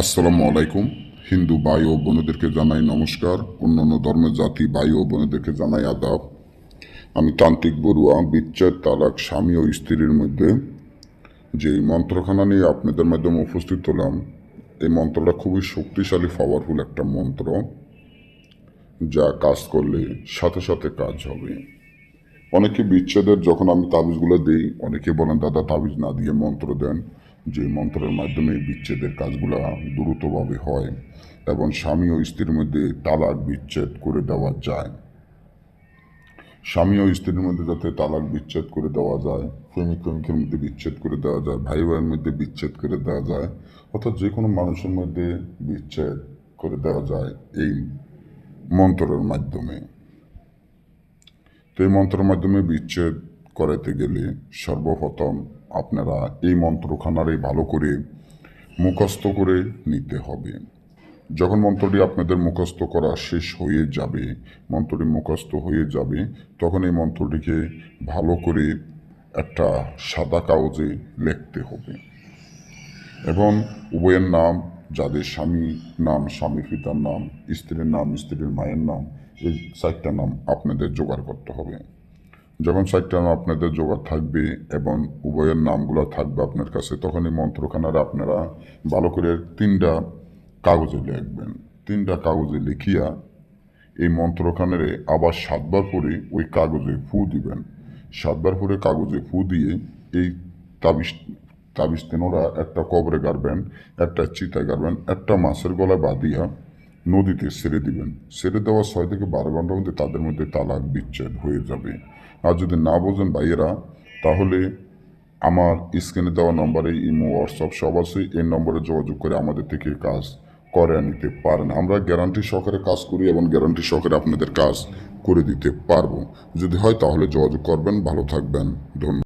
আসসালামু আলাইকুম। হিন্দু ভাই ও বোনেদেরকে জানাই নমস্কার। অন্যান্য ধর্মের জাতি ভাই ও বোনেদেরকে জানাই আদাব। আমি তান্ত্রিক বড়ুয়া, বিচ্ছেদ, তালাক, স্বামী ও স্ত্রীর মধ্যে যে মন্ত্রখানা নিয়ে আপনাদের মাধ্যমে উপস্থিত হলাম, এই মন্ত্রটা খুবই শক্তিশালী পাওয়ারফুল একটা মন্ত্র, যা কাজ করলে সাথে সাথে কাজ হবে। অনেকে বিচ্ছেদের যখন আমি তাবিজগুলো দিই, অনেকে বলেন, দাদা, তাবিজ না দিয়ে মন্ত্র দেন। যে মন্ত্রের মাধ্যমে বিচ্ছেদের কাজগুলো দ্রুতভাবে হয় এবং স্বামী ও স্ত্রীর মধ্যে তালাক বিচ্ছেদ করে দেওয়া যায়। স্বামী ও স্ত্রীর মধ্যে যাতে তালাক বিচ্ছেদ করে দেওয়া যায়, প্রেমিক প্রেমিকের মধ্যে বিচ্ছেদ করে দেওয়া যায় ভাই ভাইয়ের মধ্যে বিচ্ছেদ করে দেওয়া যায়, অর্থাৎ যে কোনো মানুষের মধ্যে বিচ্ছেদ করে দেওয়া যায় এই মন্ত্রের মাধ্যমে। তো এই মন্ত্রের মাধ্যমে বিচ্ছেদ করাতে গেলে সর্বপ্রথম আপনারা এই মন্ত্রখানারে ভালো করে মুখস্থ করে নিতে হবে। যখন মন্ত্রটি আপনাদের মুখস্থ করা শেষ হয়ে যাবে, মন্ত্রটি মুখস্থ হয়ে যাবে, তখন এই মন্ত্রটিকে ভালো করে একটা সাদা কাগজে লিখতে হবে। এবং উভয়ের নাম, যাদের স্বামী নাম, স্বামী পিতার নাম, স্ত্রীর নাম, স্ত্রীর মায়ের নাম, এই চারটা নাম আপনাদের জোগাড় করতে হবে। যখন সাইটটা আপনাদের জোগাড় থাকবে এবং উভয়ের নামগুলো থাকবে আপনার কাছে তখন এই মন্ত্রখানার আপনারা ভালো করে তিনটা কাগজে লিখবেন। তিনটা কাগজে লিখিয়া এই মন্ত্রখানারে আবার সাতবার পরে ওই কাগজে ফু দিবেন। সাতবার পরে কাগজে ফু দিয়ে এই তাবিজ তাবিজ তেনোরা একটা কবরে গাড়বেন, একটা চিতায় গাড়বেন, একটা মাছের গলায় বাঁধিয়া নদীতে ছেড়ে দিবেন। ছেড়ে দেওয়ার ছয় থেকে বারো ঘণ্টার মধ্যে তাদের মধ্যে তালাক বিচ্ছেদ হয়ে যাবে। আর যদি না বোঝেন ভাইয়েরা, তাহলে আমার স্ক্রিনে দেওয়া নম্বরে ইমো, হোয়াটসঅ্যাপ সব আছে। এই নম্বরে যোগাযোগ করে আমাদের থেকে কাজ করে নিতে পারেন। আমরা গ্যারান্টি সহকারে কাজ করি এবং গ্যারান্টি সহকারে আপনাদের কাজ করে দিতে পারব। যদি হয় তাহলে যোগাযোগ করবেন। ভালো থাকবেন। ধন্যবাদ।